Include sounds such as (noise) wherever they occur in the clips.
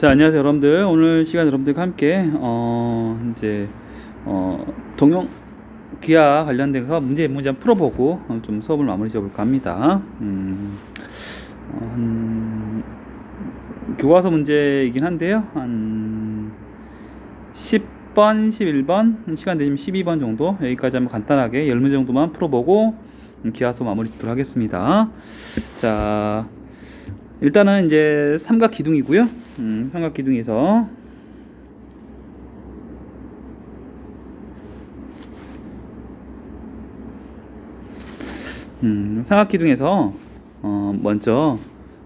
자 안녕하세요 여러분들 오늘 시간 여러분들과 함께 어 이제 어 동영 기아 관련돼서 문제 문제 한번 풀어보고 어, 좀 수업을 마무리 지어볼까 합니다. 음, 어, 한 교과서 문제이긴 한데요. 한 10번, 11번, 시간 되시면 12번 정도 여기까지 한번 간단하게 10문제 정도만 풀어보고 음, 기아 수업 마무리 짓도록 하겠습니다. 자 일단은 이제 삼각 기둥이고요. 음, 삼각 기둥에서 음, 삼각 기둥에서 어, 먼저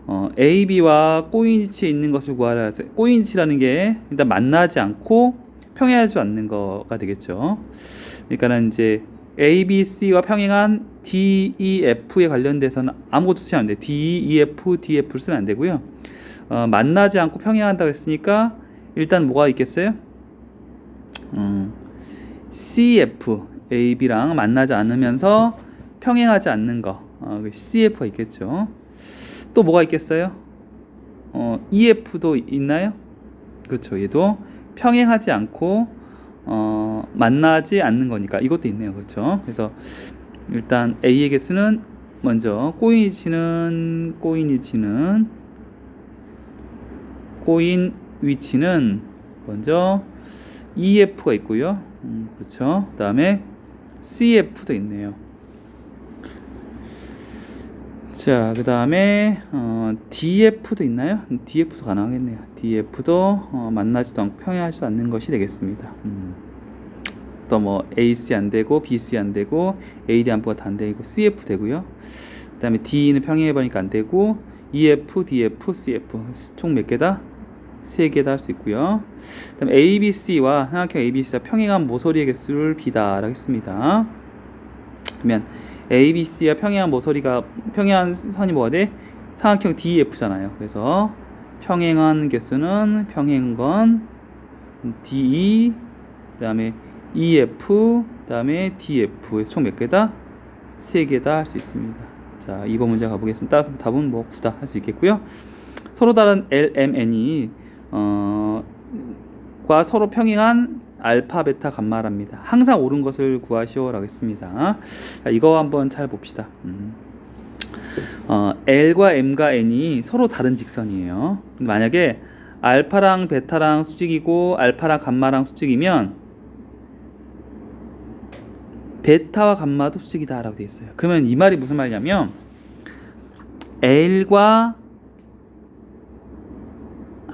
어, A, B와 꼬인위치에 있는 것을 구하라. 꼬인위치라는 게 일단 만나지 않고 평행하지 않는 거가 되겠죠. 그러니까는 이제 A, B, C와 평행한 D, E, F에 관련돼서는 아무것도 쓰면 안 돼. D, E, F, D, F를 쓰면 안 되고요. 어, 만나지 않고 평행한다고 했으니까 일단 뭐가 있겠어요? 음, C, F, A, B랑 만나지 않으면서 평행하지 않는 거. 어, 그 CF가 있겠죠. 또 뭐가 있겠어요? 어, EF도 있나요? 그렇죠. 얘도 평행하지 않고 어, 만나지 않는 거니까 이것도 있네요. 그렇죠. 그래서 일단 A에게 쓰는 먼저 꼬인 위치는 꼬인 위치는 꼬인 위치는 먼저 EF가 있고요. 음, 그렇죠. 그 다음에 CF도 있네요. 자, 그 다음에 어, DF도 있나요? DF도 가능하겠네요. DF도 어, 만나지도 않고 평행하지도 않는 것이 되겠습니다. 음. 또뭐 AC 안 되고 BC 안 되고 AD 안보가 다 안 되고 CF 되고요. 그 다음에 D는 평행해 보니까 안 되고 EF, DF, CF 총 몇 개다? 세 개다 할 수 있고요. 그다음에 ABC와 삼각형 ABC가 평행한 모서리의 개수를 B다라고 했습니다. 그러면 ABC와 평행한 모서리가 평행한 선이 뭐가 돼? 삼각형 DEF잖아요. 그래서 평행한 개수는 평행한 건 DE 그다음에 EF 그다음에 DF 총 몇 개다? 세 개다 할 수 있습니다. 자, 2번 문제 가보겠습니다. 따라서 답은 뭐 9다 할 수 있겠고요. 서로 다른 LMN이 어, 과 서로 평행한 알파, 베타, 감마랍니다. 항상 옳은 것을 구하시오라고 했습니다. 자, 이거 한번 잘 봅시다. 음. 어, L과 M과 N이 서로 다른 직선이에요. 만약에 알파랑 베타랑 수직이고 알파랑 감마랑 수직이면 베타와 감마도 수직이다라고 되어 있어요. 그러면 이 말이 무슨 말이냐면 L과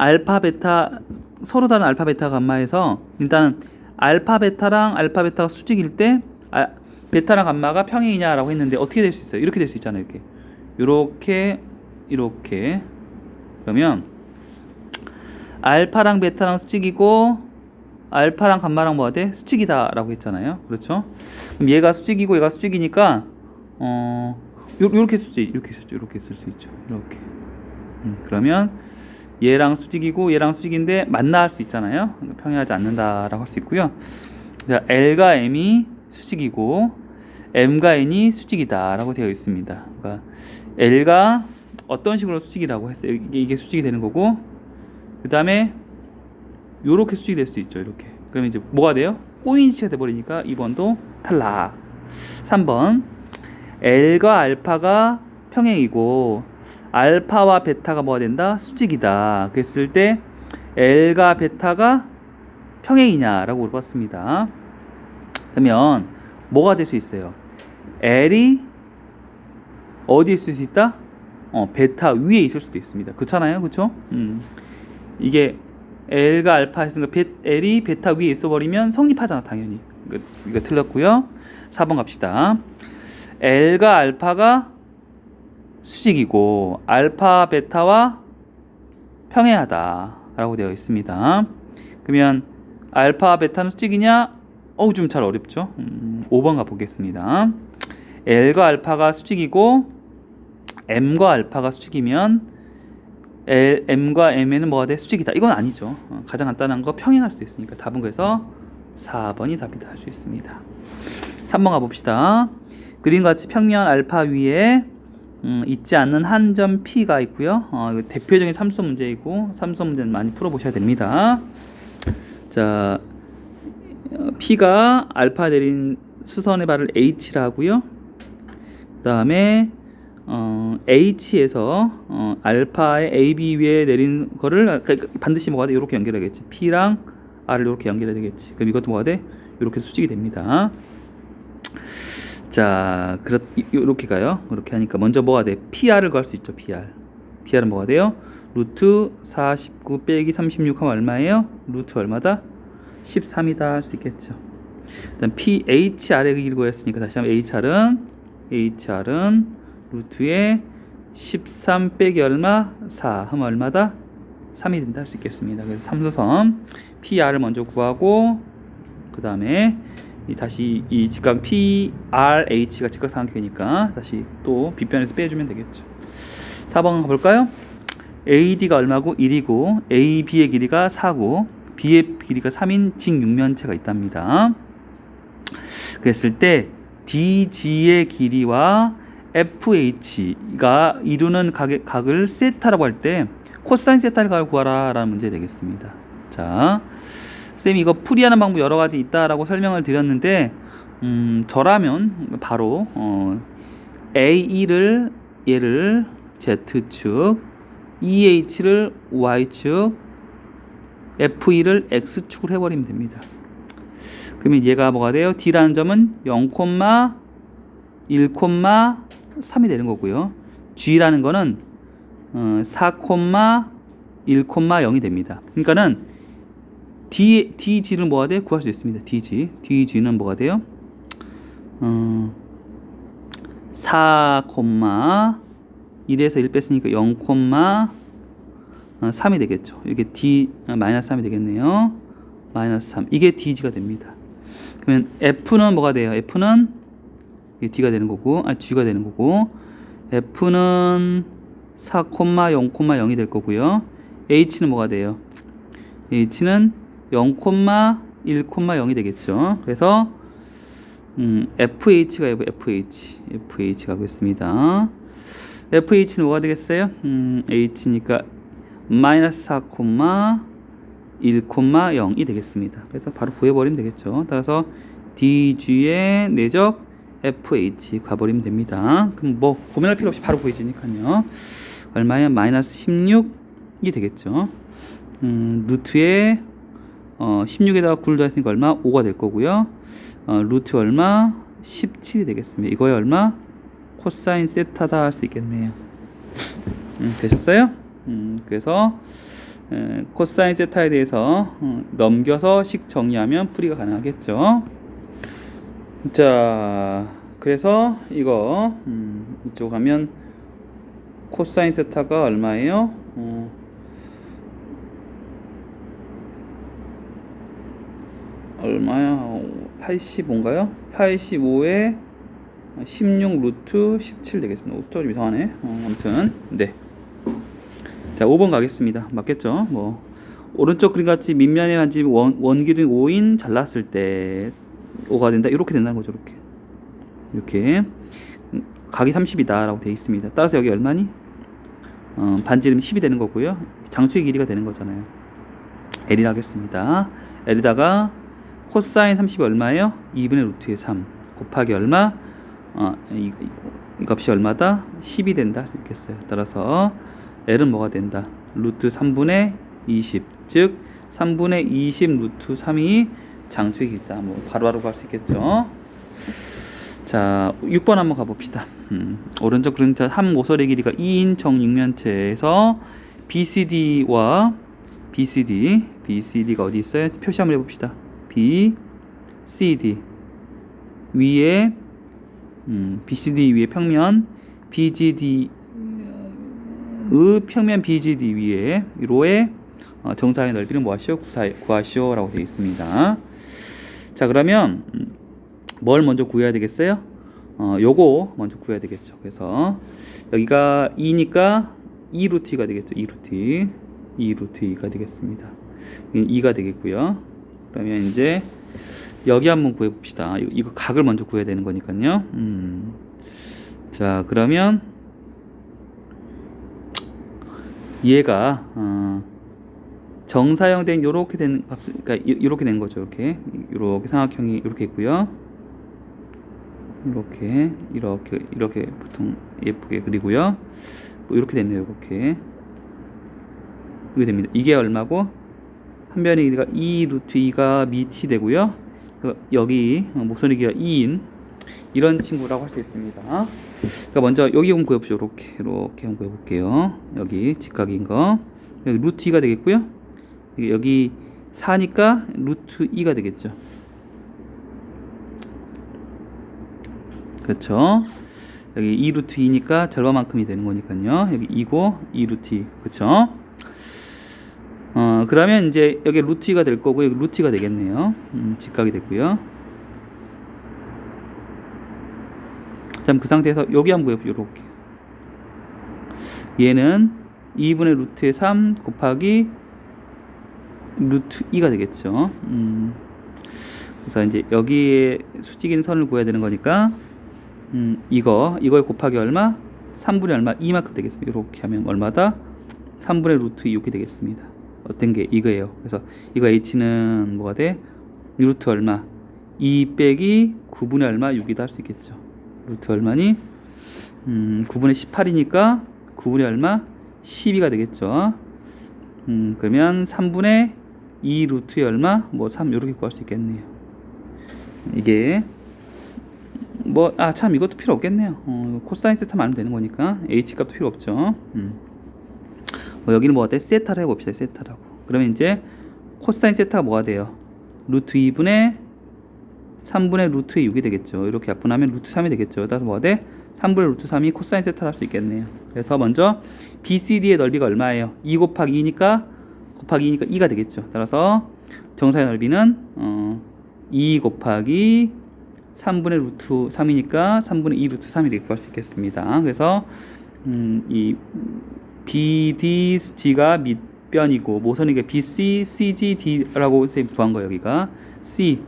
알파 베타 서로 다른 알파 베타 감마에서 일단 알파 베타랑 알파 베타가 수직일 때 아, 베타랑 감마가 평행이냐라고 했는데 어떻게 될 수 있어요? 이렇게 될 수 있잖아요. 이렇게 이렇게 이렇게 그러면 알파랑 베타랑 수직이고 알파랑 감마랑 뭐가 돼? 수직이다라고 했잖아요. 그렇죠? 그럼 얘가 수직이고 얘가 수직이니까 어 요, 요렇게 수직 이렇게 쓸 이렇게 쓸 수 있죠. 이렇게 음, 그러면 얘랑 수직이고 얘랑 수직인데 만나 할 수 있잖아요. 평행하지 않는다라고 할 수 있고요. 자, L과 M이 수직이고 M과 N이 수직이다라고 되어 있습니다. 그러니까 L가 어떤 식으로 수직이라고 했어요. 이게, 수직이 되는 거고 그 다음에 요렇게 수직이 될 수도 있죠. 이렇게. 그러면 이제 뭐가 돼요? 꼬인치가 돼버리니까 2번도 탈락. 3번 L과 알파가 평행이고 알파와 베타가 뭐가 된다? 수직이다. 그랬을 때 L과 베타가 평행이냐라고 물어봤습니다. 그러면 뭐가 될 수 있어요? L이 어디에 있을 수 있다? 어, 베타 위에 있을 수도 있습니다. 그렇잖아요, 그렇죠? 음. 이게 L과 알파 했으니까 베, L이 베타 위에 있어 버리면 성립하잖아, 당연히. 이거, 이거 틀렸고요. 4번 갑시다. L과 알파가 수직이고 알파 베타와 평행하다라고 되어 있습니다. 그러면 알파 베타는 수직이냐? 어우 좀 잘 어렵죠. 음, 5번 가보겠습니다. L과 알파가 수직이고 M과 알파가 수직이면 L, M과 M에는 뭐가 돼? 수직이다. 이건 아니죠. 어, 가장 간단한 거 평행할 수 있으니까 답은 그래서 4번이 답이다 할 수 있습니다. 3번 가봅시다. 그림같이 평면 알파 위에 음, 있지 않는 한 점 P가 있고요. 어, 대표적인 삼수 문제이고 삼수 문제는 많이 풀어보셔야 됩니다. 자, 어, P가 알파 내린 수선의 발을 H라 하고요. 그 다음에 어, H에서 어, 알파의 AB 위에 내린 거를 그러니까 반드시 뭐가 돼? 이렇게 연결하겠지. P랑 R을 이렇게 연결해야 되겠지. 그럼 이것도 뭐가 돼? 이렇게 수직이 됩니다. 자, 그렇 이렇게 가요. 이렇게 하니까 먼저 뭐가 돼? PR을 구할 수 있죠. PR. PR은 뭐가 돼요? 루트 49 빼기 36 하면 얼마예요? 루트 얼마다? 13이다 할 수 있겠죠. 일단 PHR의 길이를 구했으니까 다시 한번 HR은 HR은 루트에 13 빼기 얼마? 4 하면 얼마다? 3이 된다 할 수 있겠습니다. 그래서 삼수선 PR을 먼저 구하고 그 다음에 이 다시 이 직각 PRH가 직각삼각형이니까 다시 또 빗변에서 빼주면 되겠죠. 4번 가볼까요? AD가 얼마고 1이고 AB의 길이가 4고 B의 길이가 3인 직육면체가 있답니다. 그랬을 때 DG의 길이와 FH가 이루는 각의, 각을 세타라고 할 때 코사인 세타를 각을 구하라 라는 문제 되겠습니다. 자, 쌤 이거 풀이하는 방법 여러 가지 있다라고 설명을 드렸는데 음, 저라면 바로 어, A2를 얘를 Z축, EH를 Y축, F2를 X축을 해버리면 됩니다. 그러면 얘가 뭐가 돼요? D라는 점은 0, 1,3이 되는 거고요. G라는 거는 어, 4, 1,0이 됩니다. 그러니까는 D, DG는 뭐가 돼? 구할 수 있습니다. DG. DG는 뭐가 돼요? 어, 4, 1에서 1 뺐으니까 0, 3이 되겠죠. 이게 D 아, 마이너스 3이 되겠네요. 마이너스 3. 이게 DG가 됩니다. 그러면 F는 뭐가 돼요? F는 D가 되는 거고, 아, G가 되는 거고, F는 4, 0, 0이 될 거고요. H는 뭐가 돼요? H는 0,1,0이 되겠죠. 그래서 음, FH가 되고 FH, FH 가겠습니다. FH는 뭐가 되겠어요? 음, H니까 마이너스 4,1,0이 되겠습니다. 그래서 바로 구해버리면 되겠죠. 따라서 DG의 내적 FH 가버리면 됩니다. 그럼 뭐 고민할 필요 없이 바로 구해지니까요. 얼마야? 마이너스 16이 되겠죠. 음, 루트에 어, 16에다가 9를 더했으니까 얼마? 5가 될 거고요. 어, 루트 얼마? 17이 되겠습니다. 이거에 얼마? 코사인 세타다 할 수 있겠네요. 음, 되셨어요? 음, 그래서 에, 코사인 세타에 대해서 음, 넘겨서 식 정리하면 풀이가 가능하겠죠. 자, 그래서 이거 음, 이쪽 하면 코사인 세타가 얼마예요? 어, 얼마야? 85인가요? 85에 16 루트 17 되겠습니다. 숫자 좀 이상하네. 어, 아무튼 네. 자, 5번 가겠습니다. 맞겠죠? 뭐 오른쪽 그림 같이 밑면에 한지 원, 원기둥 5인 잘랐을 때 5가 된다. 이렇게 된다는 거죠. 이렇게. 이렇게 음, 각이 30이다라고 되어 있습니다. 따라서 여기 얼마니? 어, 반지름이 10이 되는 거고요. 장수의 길이가 되는 거잖아요. L이 하겠습니다. L에다가 코사인 30이 얼마예요? 2분의 루트의 3 곱하기 얼마? 어, 이, 이, 이 값이 얼마다? 10이 된다 할수 있겠어요. 따라서 L은 뭐가 된다? 루트 3분의 20, 즉 3분의 20 루트 3이 장축이 있다. 뭐 바로바로 갈 수 있겠죠. 자, 6번 한번 가봅시다. 음, 오른쪽 그림자 한 모서리 길이가 2인 정육면체에서 BCD와 BCD, BCD가 어디 있어요? 표시 한번 해봅시다. B, C, D 위에 음, BCD 위에 평면 BGD 의 평면 BGD 위에 로의 어, 정사의 넓이를 뭐하시오? 구하시오라고 되어 있습니다. 자 그러면 음, 뭘 먼저 구해야 되겠어요? 어, 요거 먼저 구해야 되겠죠. 그래서 여기가 2니까 2루트 2가 되겠죠. 2루트 2, 2루트 2가 되겠습니다. 2가 되겠고요. 그러면 이제 여기 한번 구해 봅시다. 이거 각을 먼저 구해야 되는 거니까요. 음. 자, 그러면 얘가 어, 정사형된 요렇게 된 값, 그러니까 이- 요렇게 된 거죠. 이렇게 요렇게 삼각형이 이렇게 있고요. 이렇게 이렇게 이렇게 보통 예쁘게 그리고요. 뭐 이렇게 됐네요. 이렇게 이게 됩니다. 이게 얼마고 한 변의 길이가 2 루트 2가 밑이 되고요. 그 여기 목소리 길이가 2인 이런 친구라고 할 수 있습니다. 그러니까 먼저 여기 한번 구해보죠. 이렇게 이렇게 한번 구해볼게요. 여기 직각인 거 여기 루트 2가 되겠고요. 여기- 여기 4니까 루트 2가 되겠죠. 그렇죠. 여기 2 루트 2니까 절반만큼이 되는 거니까요. 여기 2고 2 루트 2. 그렇죠. 어, 그러면 이제 여기 루트 2가 될 거고 여기 루트 2가 되겠네요. 음, 직각이 됐고요. 자, 그 상태에서 여기 한번 구해보죠. 이렇게. 얘는 2분의 루트의 3 곱하기 루트 2가 되겠죠. 음. 그래서 이제 여기에 수직인 선을 구해야 되는 거니까 음, 이거 이거에 곱하기 얼마? 3분의 얼마? 이만큼 되겠습니다. 이렇게 하면 얼마다? 3분의 루트 2 이렇게 되겠습니다. 어떤 게 이거예요. 그래서 이거 h는 뭐가 돼? 루트 얼마? 2 빼기 9분의 얼마? 6이다 할 수 있겠죠. 루트 얼마니? 음, 9분의 18이니까 9분의 얼마? 12가 되겠죠. 음, 그러면 3분의 2 루트의 얼마? 뭐 3 이렇게 구할 수 있겠네요. 이게 뭐 아 참 이것도 필요 없겠네요. 어, 코사인 세타만 알면 되는 거니까 h 값도 필요 없죠. 음. 뭐 여기는 뭐가 돼? 세타를 해봅시다. 세타라고. 그러면 이제 코사인 세타가 뭐가 돼요? 루트 2분의 3분의 루트의 6이 되겠죠. 이렇게 약분하면 루트 3이 되겠죠. 따라서 뭐가 돼? 3분의 루트 3이 코사인 세타를 할 수 있겠네요. 그래서 먼저 BCD의 넓이가 얼마예요? 2 곱하기 2니까 곱하기 2니까 2가 되겠죠. 따라서 정사의 넓이는 어, 2 곱하기 3분의 루트 3이니까 3분의 2 루트 3이 이렇게 구할 수 있겠습니다. 그래서 음, 이 BDG가 밑변이고 모서리가 BC, CG, D라고 선생님 구한 거예요. 여기가 C,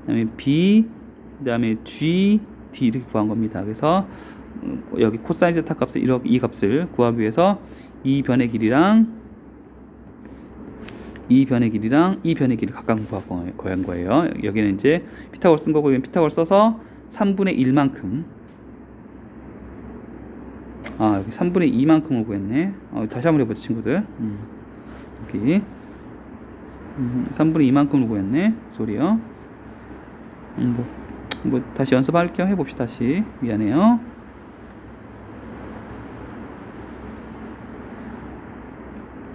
그다음에 B, 그다음에 G, D 이렇게 구한 겁니다. 그래서 음, 여기 코사인 세타 값을 이렇게 이 값을 구하기 위해서 이 변의 길이랑 이 변의 길이랑 이 변의 길이 각각 구하고 구한 거예요. 여기는 이제 피타고라 쓴 거고 여기는 피타고라 써서 3분의 1만큼 아 여기 3분의 2만큼을 구했네. 어, 다시 한번 해보죠 친구들. 음, 여기 음, 3분의 2만큼을 구했네. 소리요. 음, 뭐, 뭐 다시 연습할게요. 해봅시다 다시. 미안해요.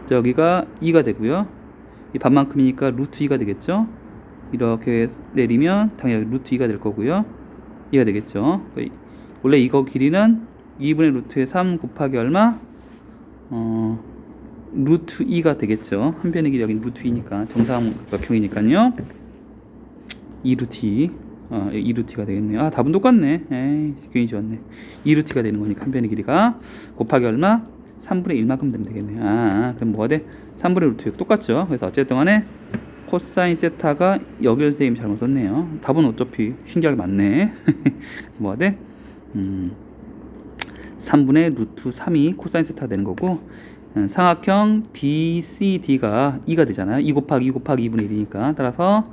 자, 여기가 2가 되고요. 이 반만큼이니까 루트 2가 되겠죠. 이렇게 내리면 당연히 루트 2가 될 거고요. 2가 되겠죠. 원래 이거 길이는 2분의 루트의 3 곱하기 얼마? 어, 루트 2가 되겠죠. 한 변의 길이 여기 루트 2니까 정사각형이니까요. 2 루트 2. 어, 2 루트가 되겠네요. 아, 답은 똑같네. 에이, 괜히 좋았네. 2 루트가 되는 거니까 한 변의 길이가 곱하기 얼마? 3분의 1만큼 되면 되겠네 요. 아, 그럼 뭐가 돼? 3분의 루트 6 똑같죠. 그래서 어쨌든 간에 코사인 세타가 여기를 선생님이 잘못 썼네요. 답은 어차피 신기하게 맞네. (laughs) 그래서 뭐가 돼? 음, 3분의 루트 3이 코사인 세타가 되는 거고 음, 삼각형 BCD가 2가 되잖아요. 2 곱하기 2 곱하기 2분의 1이니까 따라서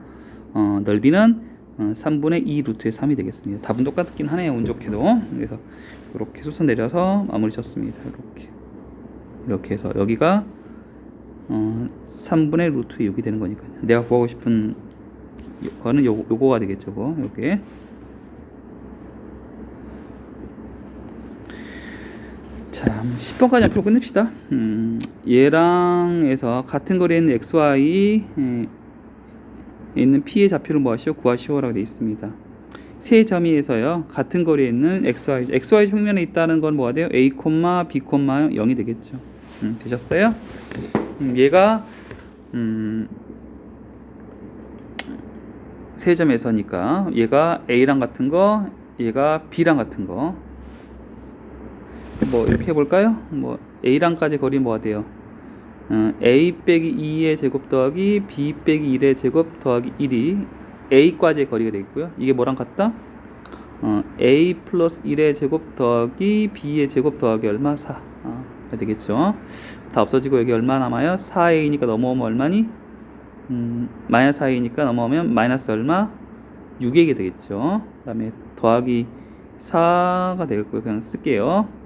어, 넓이는 어, 3분의 2 루트의 3이 되겠습니다. 답은 똑같긴 하네요. 운 좋게도. 그래서 이렇게 수선 내려서 마무리 쳤습니다. 이렇게 이렇게 해서 여기가 어, 3분의 루트 6이 되는 거니까요. 내가 구하고 싶은 거는 요, 요거가 되겠죠. 뭐. 이렇게 자, 10번까지 앞으로 끝냅시다. 음, 얘랑에서 같은 거리에 있는 XY 에, 있는 P의 좌표를 뭐하시오? 구하시오라고 되어 있습니다. 세 점이에서요 같은 거리에 있는 XY XY 평면에 있다는 건 뭐가 돼요? A, B, 0이 되겠죠. 음, 되셨어요? 음, 얘가 음, 세 점에서니까 얘가 A랑 같은 거, 얘가 B랑 같은 거. 뭐 이렇게 해볼까요? 뭐 A랑까지 거리 뭐가 돼요? 어, A 빼기 2의 제곱 더하기 B 빼기 1의 제곱 더하기 1이 A까지의 거리가 되겠고요. 이게 뭐랑 같다? 어, A 플러스 1의 제곱 더하기 B의 제곱 더하기 얼마? 4. 어, 되겠죠. 다 없어지고 여기 얼마 남아요? 4a니까 넘어오면 얼마니? 음, 마이너스 4a니까 넘어오면 마이너스 얼마? 6a가 되겠죠. 그 다음에 더하기 4가 될 거예요. 그냥 쓸게요.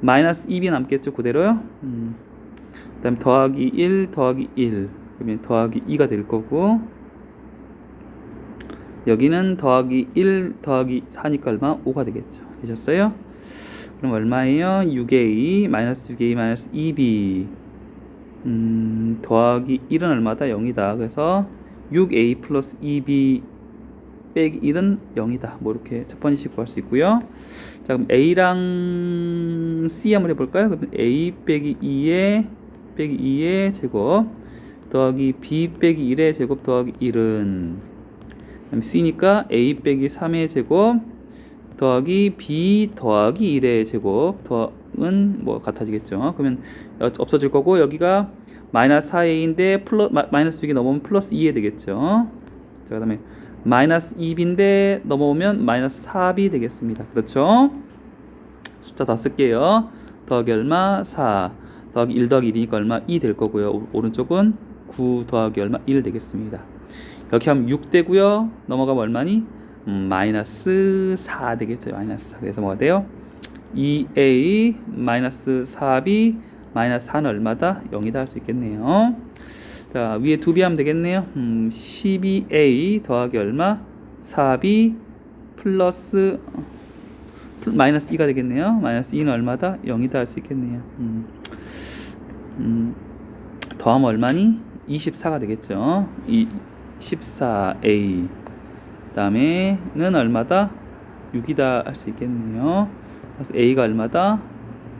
마이너스 2b 남겠죠. 그대로요. 음, 그 다음에 더하기 1 더하기 1 그러면 더하기 2가 될 거고 여기는 더하기 1 더하기 4니까 얼마? 5가 되겠죠. 되셨어요? 그럼 얼마예요? 6a 마이너스 6a 마이너스 2b 음, 더하기 1은 얼마다? 0이다. 그래서 6a 플러스 2b 빼기 1은 0이다. 뭐 이렇게 첫 번째 구할 수 있고요. 자, 그럼 a랑 c 한번 해볼까요? 그럼 a 빼기 2의 빼기 2의 제곱 더하기 b 빼기 1의 제곱 더하기 1은 그다음에 c니까 a 빼기 3의 제곱 더하기 b 더하기 1의 제곱 더는 뭐 같아지겠죠. 그러면 어- 없어질 거고 여기가 마이너스 4a인데 플러 마, 마이너스 6이 넘으면 플러스 2에 되겠죠. 자 그 다음에 마이너스 2b인데 넘어오면 마이너스 4b 되겠습니다. 그렇죠? 숫자 다 쓸게요. 더하기 얼마? 4 더하기 1 더하기 1이니까 얼마? 2 될 거고요. 오- 오른쪽은 9 더하기 얼마? 1 되겠습니다. 이렇게 하면 6 되고요. 넘어가면 얼마니? 음, 마이너스 4 되겠죠. 마이너스 4. 그래서 뭐가 돼요? 2a 마이너스 4b 마이너스 4는 얼마다? 0이다 할 수 있겠네요. 자 위에 두비 하면 되겠네요. 음, 12a 더하기 얼마? 4b 플러스 플- 마이너스 2가 되겠네요. 마이너스 2는 얼마다? 0이다 할 수 있겠네요. 음, 음, 더하면 얼마니? 24가 되겠죠. 이 14a 다음에는 얼마다? 6이다 할 수 있겠네요. 그래서 a가 얼마다?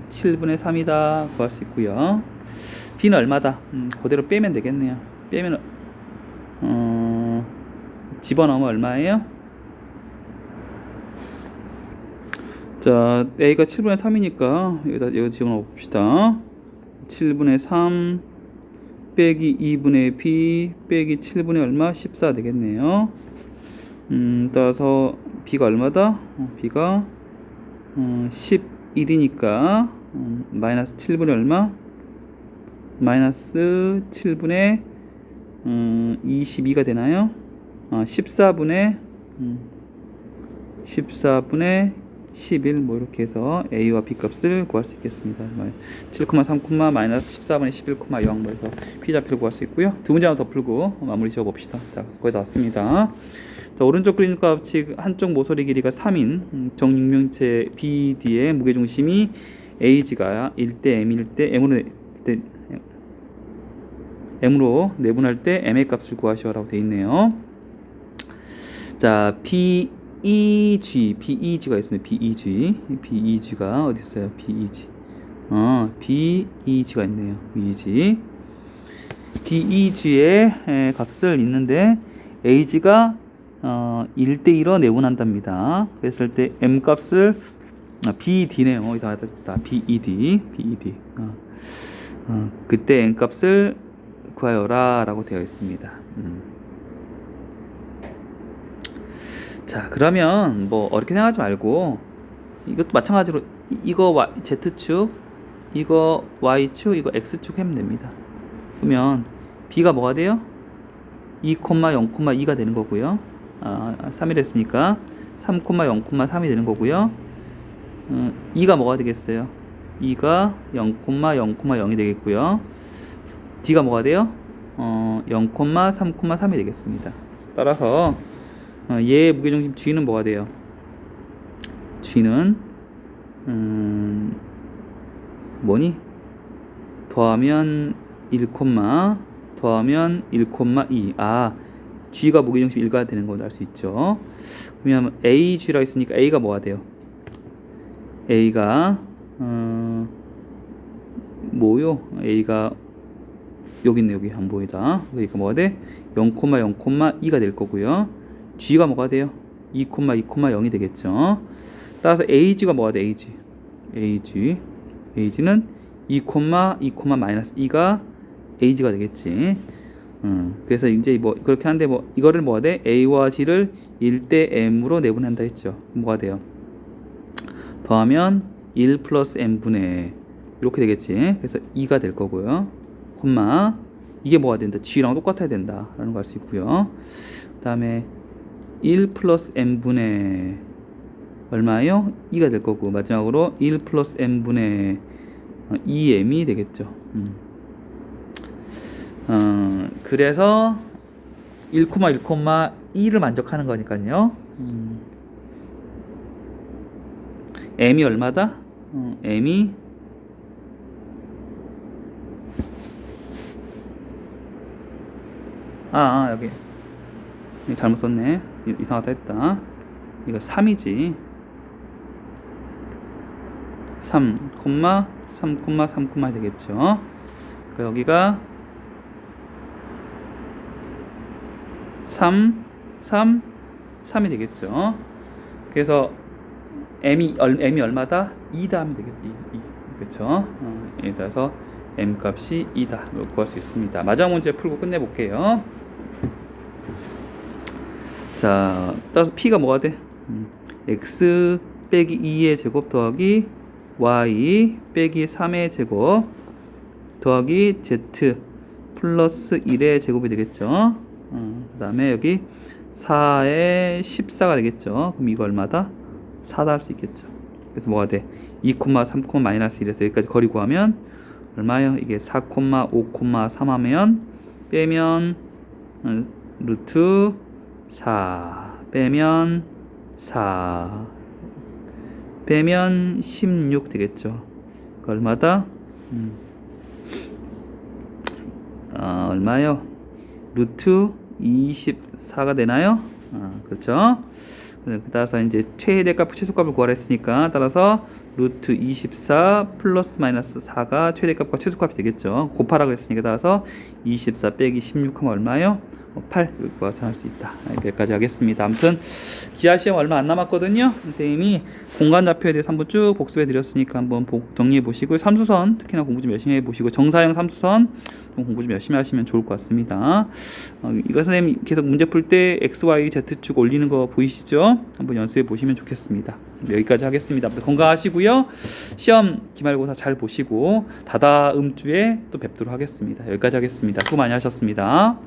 7분의 3이다 구할 수 있고요. B는 얼마다? 음, 그대로 빼면 되겠네요. 빼면 어, 집어넣으면 얼마예요? 자, a가 7분의 3이니까 여기다 여기 집어넣어 봅시다. 7분의 3 빼기 2분의 b 빼기 7분의 얼마? 14 되겠네요. 음, 따라서 b가 얼마다? 어, b가 어, 11이니까 음, 마이너스 7분의 얼마? 마이너스 7분의 음, 22가 되나요? 아, 14분의 음, 14분의 11 뭐 이렇게 해서 a와 b 값을 구할 수 있겠습니다. 7,3, 마이너스 14분의 11,0뭐 해서 p 좌표를 구할 수 있고요. 두 문제 하나 더 풀고 마무리 지어 봅시다. 자, 거의 다 왔습니다. 자, 오른쪽 그림 값이 한쪽 모서리 길이가 3인 음, 정육면체 BD의 무게중심이 AG가 1대 M일 때 M으로 내- 때 M으로 내분할 때 M의 값을 구하시오라고 돼 있네요. 자, PEG, PEG가 있습니다. PEG, PEG가 어디 있어요? PEG. 어, PEG가 있네요. PEG. PEG의 값을 있는데 AG가 어, 1대1로 내분한답니다. 그랬을 때 M 값을 아, BD네요. 여기다 다 BED, BED. 어, 어, 그때 M 값을 구하여라 라고 되어 있습니다. 음. 자, 그러면 뭐 어렵게 생각하지 말고 이것도 마찬가지로 이- 이거 Y, Z축, 이거 Y축, 이거 X축 하면 됩니다. 그러면 B가 뭐가 돼요? 2,0,2가 되는 거고요. 아, 3이 됐으니까 3,0,3이 되는 거고요. 어, 2가 뭐가 되겠어요? 2가 0,0,0이 되겠고요. D가 뭐가 돼요? 어, 0,3,3이 되겠습니다. 따라서 어, 얘의 무게중심 G는 뭐가 돼요? G는 음, 뭐니? 더하면 1, 더하면 1,2. 아, G가 무게중심 1가 되는 걸 알 수 있죠. 그러면 AG라 있으니까 A가 뭐가 돼요? A가 어, 뭐요? A가 여기 있네 여기 안 보이다. 그러니까 뭐가 돼? 0,0,2가 될 거고요. G가 뭐가 돼요? 2,2,0이 되겠죠. 따라서 AG가 뭐가 돼? AG. AG. AG는 2, 2, 마이너스 2가 AG가 되겠지. 음, 그래서 이제 뭐 그렇게 하는데 뭐 이거를 뭐가 돼? A와 G를 1대 M으로 내분한다 했죠. 뭐가 돼요? 더하면 1 플러스 M분의 이렇게 되겠지. 그래서 2가 될 거고요. 콤마 이게 뭐가 된다? g랑 똑같아야 된다라는 거알수 있고요. 그다음에 1 플러스 n분의 얼마예요? 2가 될 거고 마지막으로 1 플러스 n분의 2m이 되겠죠. 음. 어, 그래서 1, 1, 2를 만족하는 거니까요. 음. m이 얼마다? 어, m이 아, 아 여기. 잘못 썼네. 이- 이상하다 했다. 이거 3이지. 3, 3, 3, 되겠죠? 그 여기가 3, 3, 3이 되겠죠? 그래서 m이, 얼, m이 얼마다? 2다 하면 되겠지 2, 2. 그쵸? 어, 예, 따라서 m 값이 2다 이걸 구할 수 있습니다 마지막 문제 풀고 끝내볼게요 자, 따라서 p가 뭐가 돼? 음, x 빼기 2의 제곱 더하기 y 빼기 3의 제곱 더하기 z 플러스 1의 제곱이 되겠죠. 어, 그 다음에 여기 4의 14가 되겠죠. 그럼 이거 얼마다? 4다 할 수 있겠죠. 그래서 뭐가 돼? 2, 3, 마이너스 1에서 여기까지 거리 구하면 얼마예요? 이게 4, 5, 3 하면 빼면 어, 루트 4 빼면 4 빼면 16 되겠죠. 그 얼마다? 음. 아, 얼마요? 루트 24가 되나요? 아, 그렇죠. 그 따라서 이제 최대값 최소값을 구하라 했으니까 따라서 루트 24 플러스 마이너스 4가 최대값과 최소값이 되겠죠. 곱하라 그랬으니까 따라서 24 빼기 16하면 얼마요? 8 이렇게 구해서 할 수 있다. 여기까지 하겠습니다. 아무튼 기하 시험 얼마 안 남았거든요. 선생님이 공간 좌표에 대해서 한번 쭉 복습해 드렸으니까 한번 복, 정리해 보시고 삼수선 특히나 공부 좀 열심히 해 보시고 정사형 삼수선 좀 공부 좀 열심히 하시면 좋을 것 같습니다. 어, 이거 선생님 계속 문제 풀 때 x, y, z 축 올리는 거 보이시죠? 한번 연습해 보시면 좋겠습니다. 네, 여기까지 하겠습니다. 건강하시고요. 시험 기말고사 잘 보시고 다다음 주에 또 뵙도록 하겠습니다. 여기까지 하겠습니다. 수고 많이 하셨습니다.